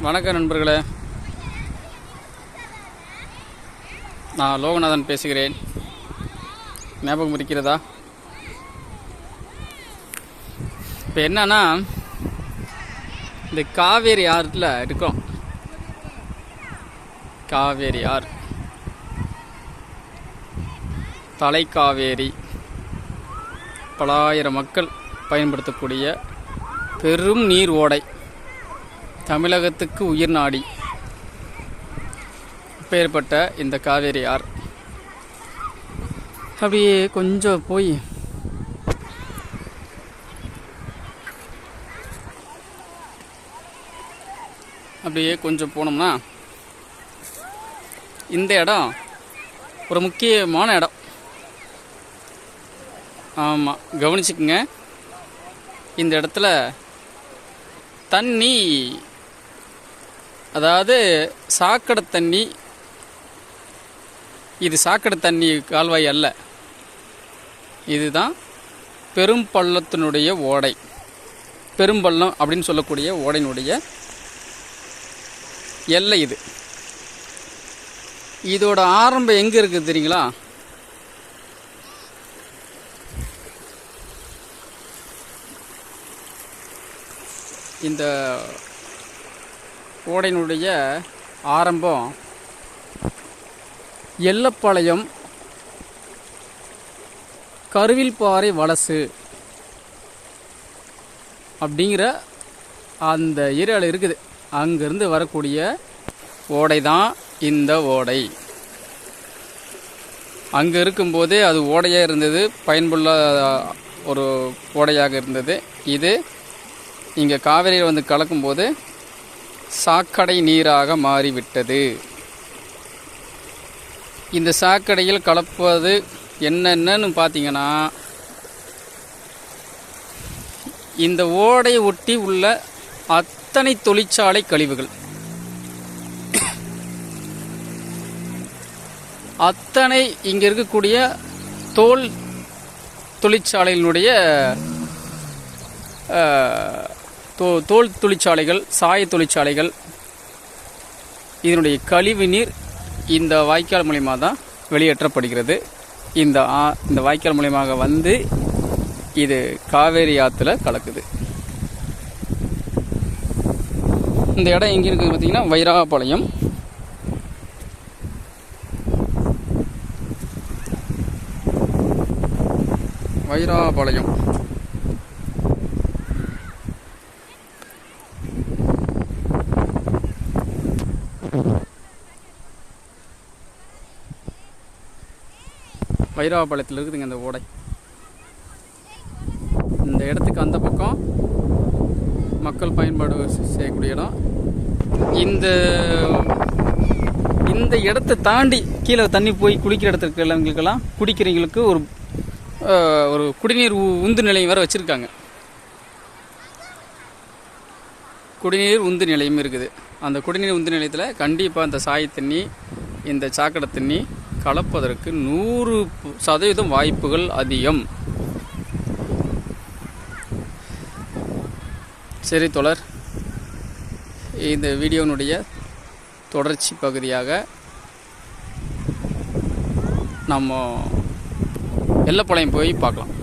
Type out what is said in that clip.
வணக்கம் நண்பர்களே. நான் லோகநாதன் பேசுகிறேன். ஞாபகம் இருக்கிறதா? இப்போ என்னன்னா இந்த காவேரி ஆற்றில் இருக்கோம். காவேரி ஆறு. தலைக்காவேரி. பலாயிரம் மக்கள் பயன்படுத்தக்கூடிய பெரும் நீர் ஓடை. தமிழகத்துக்கு உயிர் நாடி. பேர்பட்ட இந்த காவேரி ஆறு அப்படியே கொஞ்சம் போய். அப்படியே கொஞ்சம் போனோம்னா இந்த இடம் ஒரு முக்கியமான இடம். ஆமாம் கவனிச்சுக்குங்க. இந்த இடத்துல தண்ணி அதாவது சாக்கடை தண்ணி இது சாக்கடை தண்ணி கால்வாய் அல்ல. இதுதான் பெரும் பள்ளத்தினுடைய ஓடை. பெரும்பள்ளம் அப்படின்னு சொல்லக்கூடிய ஓடையினுடைய எல்லை இது. இதோட ஆரம்பம் எங்கே இருக்குது தெரியுங்களா? இந்த ஓடையினுடைய ஆரம்பம் எல்லப்பாளையம் கருவில்பாறை வலசு அப்படிங்கிற அந்த ஏரியாவில் இருக்குது. அங்கேருந்து வரக்கூடிய ஓடை தான் இந்த ஓடை. அங்கே இருக்கும்போதே அது ஓடையாக இருந்தது பயன்புள்ள ஒரு ஓடையாக இருந்தது. இது இங்கே காவிரியில் வந்து கலக்கும்போது சாக்கடை நீராக மாறிவிட்டது. இந்த சாக்கடையில் கலப்பது என்னென்னு பார்த்தீங்கன்னா இந்த ஓடையை ஒட்டி உள்ள அத்தனை தொழிற்சாலை கழிவுகள். அத்தனை இங்கே இருக்கக்கூடிய தோல் தொழிற்சாலையினுடைய தோ தோல் தொழிற்சாலைகள் சாய தொழிற்சாலைகள் இதனுடைய கழிவு நீர் இந்த வாய்க்கால் மூலிமா தான் வெளியேற்றப்படுகிறது. இந்த ஆ- இந்த வாய்க்கால் மூலியமாக வந்து இது காவேரி ஆற்றுல கலக்குது. இந்த இடம் எங்கே இருக்குது பார்த்தீங்கன்னா வைராபாளையம். வைராபாளையம். பைரவாபாளையத்தில் இருக்குதுங்க இந்த ஓடை. இந்த இடத்துக்கு அந்த பக்கம் மக்கள் பயன்பாடு செய்யக்கூடிய இடம். இந்த இந்த இடத்தை தாண்டி கீழே தண்ணி போய் குளிக்கிற இடத்துக்கு இருக்கிறவங்களுக்கெல்லாம் குடிக்கிறவங்களுக்கு ஒரு ஒரு குடிநீர் உ- உந்து நிலையம் வேறு வச்சுருக்காங்க. குடிநீர் உந்து நிலையம் இருக்குது. அந்த குடிநீர் உந்து நிலையத்தில் கண்டிப்பாக அந்த சாய தண்ணி இந்த சாக்கடை தண்ணி கலப்பதற்கு நூறு சதவீதம் வாய்ப்புகள் அதிகம். சரி தொடர் இந்த வீடியோனுடைய தொடர்ச்சி பகுதியாக நம்ம எல்லப்பாளையம் போய் பார்க்கலாம்.